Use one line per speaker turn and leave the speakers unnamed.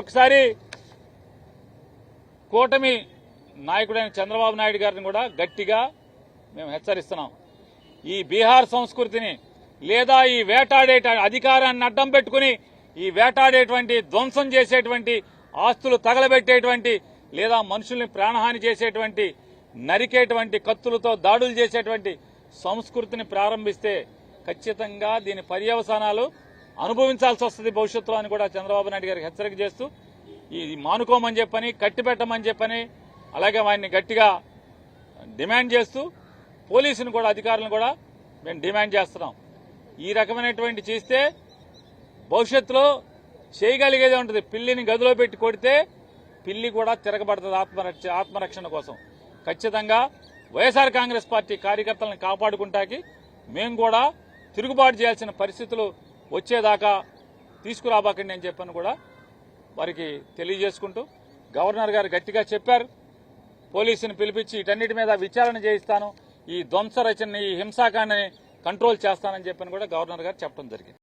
ఒకసారి కూటమి నాయకుడైన చంద్రబాబు నాయుడు గారిని కూడా గట్టిగా మేము హెచ్చరిస్తున్నాం. ఈ బీహార్ సంస్కృతిని లేదా ఈ వేటాడే అధికారాన్ని అడ్డం పెట్టుకుని ఈ వేటాడేటువంటి ధ్వంసం చేసేటువంటి ఆస్తులు తగలబెట్టేటువంటి లేదా మనుషుల్ని ప్రాణహాని చేసేటువంటి నరికేటువంటి కత్తులతో దాడులు చేసేటువంటి సంస్కృతిని ప్రారంభిస్తే ఖచ్చితంగా దీని పర్యవసానాలు అనుభవించాల్సి వస్తుంది భవిష్యత్తులో అని కూడా చంద్రబాబు నాయుడు గారికి హెచ్చరిక చేస్తూ ఇది మానుకోమని చెప్పని కట్టిపెట్టమని చెప్పని అలాగే వారిని గట్టిగా డిమాండ్ చేస్తూ పోలీసును కూడా అధికారులను కూడా మేము డిమాండ్ చేస్తున్నాం. ఈ రకమైనటువంటి చేస్తే భవిష్యత్తులో చేయగలిగేదే ఉంటుంది. పిల్లిని గదిలో పెట్టి కొడితే పిల్లి కూడా తిరగబడుతుంది ఆత్మరక్ష ఆత్మరక్షణ కోసం. ఖచ్చితంగా వైఎస్ఆర్ కాంగ్రెస్ పార్టీ కార్యకర్తలను కాపాడుకుంటాకి మేము కూడా తిరుగుబాటు చేయాల్సిన పరిస్థితులు వచ్చేదాకా తీసుకురాబాకండి అని చెప్పని కూడా వారికి తెలియజేసుకుంటూ గవర్నర్ గారు గట్టిగా చెప్పారు. పోలీసుని పిలిపించి ఇటన్నిటి మీద విచారణ చేయిస్తాను. ఈ ధ్వంస రచనని ఈ హింసాకాండని కంట్రోల్ చేస్తానని చెప్పని కూడా గవర్నర్ గారు చెప్పడం జరిగింది.